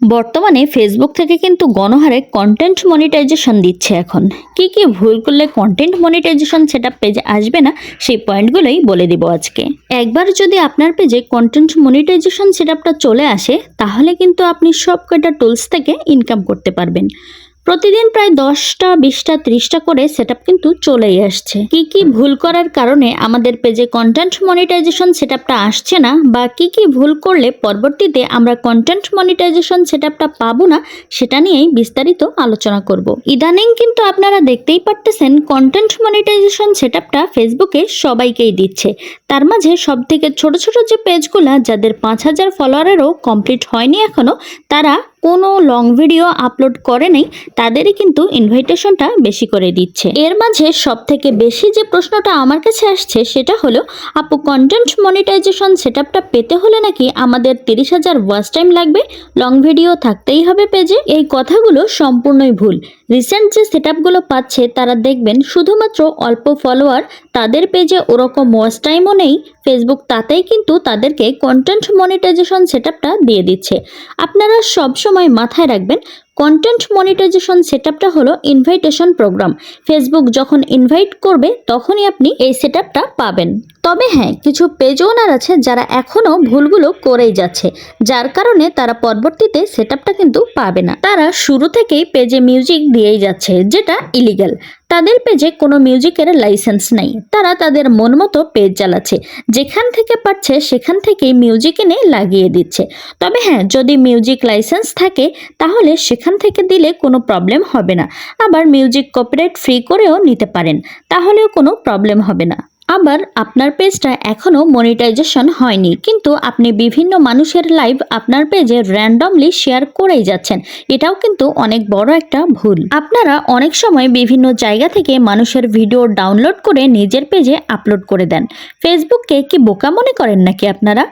বর্তমানে ফেসবুক থেকে কিন্তু গণহারে কন্টেন্ট মনিটাইজেশন দিচ্ছে এখন। কি কি ভুল করলে কন্টেন্ট মনিটাইজেশন সেটা পেজে আসবে না, সেই পয়েন্টগুলোই বলে দিব আজকে। একবার যদি আপনার পেজে কন্টেন্ট মনিটাইজেশন সেটআপটা চলে আসে, তাহলে কিন্তু আপনি সব কয়টা টুলস থেকে ইনকাম করতে পারবেন। প্রতিদিন প্রায় দশটা, বিশটা, ত্রিশটা করে সেটআপ কিন্তু চলেই আসছে। কি কি ভুল করার কারণে আমাদের পেজে কন্টেন্ট মনিটাইজেশন সেটআপটা আসছে না বা কি কি ভুল করলে পরবর্তীতে আমরা কন্টেন্ট মনিটাইজেশন সেটআপটা পাবো না, সেটা নিয়েই বিস্তারিত আলোচনা করব। ইদানিং কিন্তু আপনারা দেখতেই পারতেছেন কন্টেন্ট মনিটাইজেশন সেটআপটা ফেসবুকে সবাইকেই দিচ্ছে। তার মাঝে সব থেকে ছোট ছোট যে পেজগুলা যাদের পাঁচ হাজার ফলোয়ারেরও কমপ্লিট হয়নি এখনও তারা কোনো লং ভিডিও আপলোড করে নেই, তাদেরই কিন্তু ইনভাইটেশনটা বেশি করে দিচ্ছে। এর মাঝে সব থেকে বেশি যে প্রশ্নটা আমার কাছে আসছে, সেটা হলো, আপু কন্টেন্ট মনিটাইজেশন সেট পেতে হলে নাকি আমাদের তিরিশ হাজার ওয়াচ টাইম লাগবে? লং ভিডিও থাকতেই হবে পেজে এই কথাগুলো সম্পূর্ণই ভুল। রিসেন্ট যে সেটআপগুলো পাচ্ছে, তারা দেখবেন শুধুমাত্র অল্প ফলোয়ার তাদের পেজে ওরকম ওয়াচ টাইমও নেই। ফেসবুক তাতেই কিন্তু তাদেরকে কন্টেন্ট মনিটাইজেশন সেট দিয়ে দিচ্ছে। আপনারা সব সময় মাথায় রাখবেন কন্টেন্ট মনিটাইজেশন সেটআপটা হলো ইনভাইটেশন প্রোগ্রাম ফেসবুক যখন ইনভাইট করবে, তখনই আপনি এই সেটআপটা পাবেন। তবে হ্যাঁ কিছু পেজ ওনার আছে যারা এখনও ভুলগুলো করেই যাচ্ছে, যার কারণে তারা পরবর্তীতে সেটআপটা কিন্তু পাবে না। তারা শুরু থেকেই পেজে মিউজিক দিয়েই যাচ্ছে, যেটা ইলিগাল তাদের পেজে কোনো মিউজিকের লাইসেন্স নাই। তারা তাদের মন মতো পেজ চালাচ্ছে। যেখান থেকে পাচ্ছে সেখান থেকেই মিউজিক এনে লাগিয়ে দিচ্ছে। তবে হ্যাঁ যদি মিউজিক লাইসেন্স থাকে, তাহলে সেখান থেকে দিলে কোনো প্রবলেম হবে না। আবার মিউজিক কপিরাইট ফ্রি করেও নিতে পারেন। তাহলেও কোনো প্রবলেম হবে না। আবার আপনার পেজটা এখনও মনিটাইজেশন হয়নি। কিন্তু আপনি বিভিন্ন মানুষের লাইভ আপনার পেজে র্যান্ডমলি শেয়ার করেই যাচ্ছেন। এটাও কিন্তু অনেক বড় একটা ভুল। আপনারা অনেক সময় বিভিন্ন জায়গা থেকে মানুষের ভিডিও ডাউনলোড করে নিজের পেজে আপলোড করে দেন। ফেসবুককে কি বোকা মনে করেন নাকি আপনারা?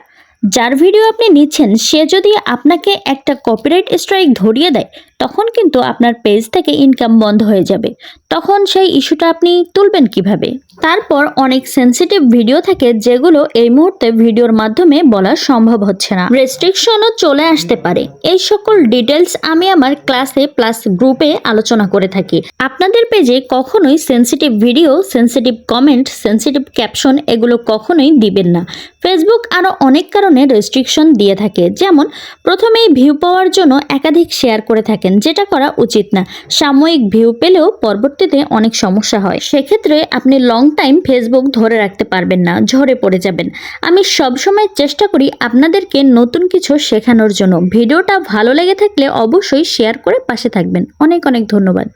যার ভিডিও আপনি নিচ্ছেন, সে যদি আপনাকে একটা কপিরাইট স্ট্রাইক ধরিয়ে দেয়, তখন কিন্তু আপনার পেজ থেকে ইনকাম বন্ধ হয়ে যাবে। তখন সেই ইস্যুটা আপনি তুলবেন কীভাবে? তারপর অনেক সেন্সিটিভ ভিডিও থাকে যেগুলো এই মুহূর্তে ভিডিওর মাধ্যমে বলা সম্ভব হচ্ছে না। রেস্ট্রিকশনও চলে আসতে পারে। এই সকল ডিটেলস আমি আমার ক্লাসে প্লাস গ্রুপে আলোচনা করে থাকি। আপনাদের পেজে কখনোই sensitive video sensitive comment sensitive caption এগুলো কখনোই দিবেন না। ফেসবুক আরও অনেক কারণে রেস্ট্রিকশন দিয়ে থাকে। যেমন, প্রথমেই ভিউ পাওয়ার জন্য একাধিক শেয়ার করে থাকেন, যেটা করা উচিত না। সাময়িক ভিউ পেলেও পরবর্তীতে অনেক সমস্যা হয়। সেক্ষেত্রে আপনি লং টাইম ফেসবুক ধরে রাখতে পারবেন না, ঝরে পড়ে যাবেন। আমি সবসময় চেষ্টা করি আপনাদেরকে নতুন কিছু শেখানোর জন্য। ভিডিওটা ভালো লেগে থাকলে অবশ্যই শেয়ার করে পাশে থাকবেন। অনেক অনেক ধন্যবাদ।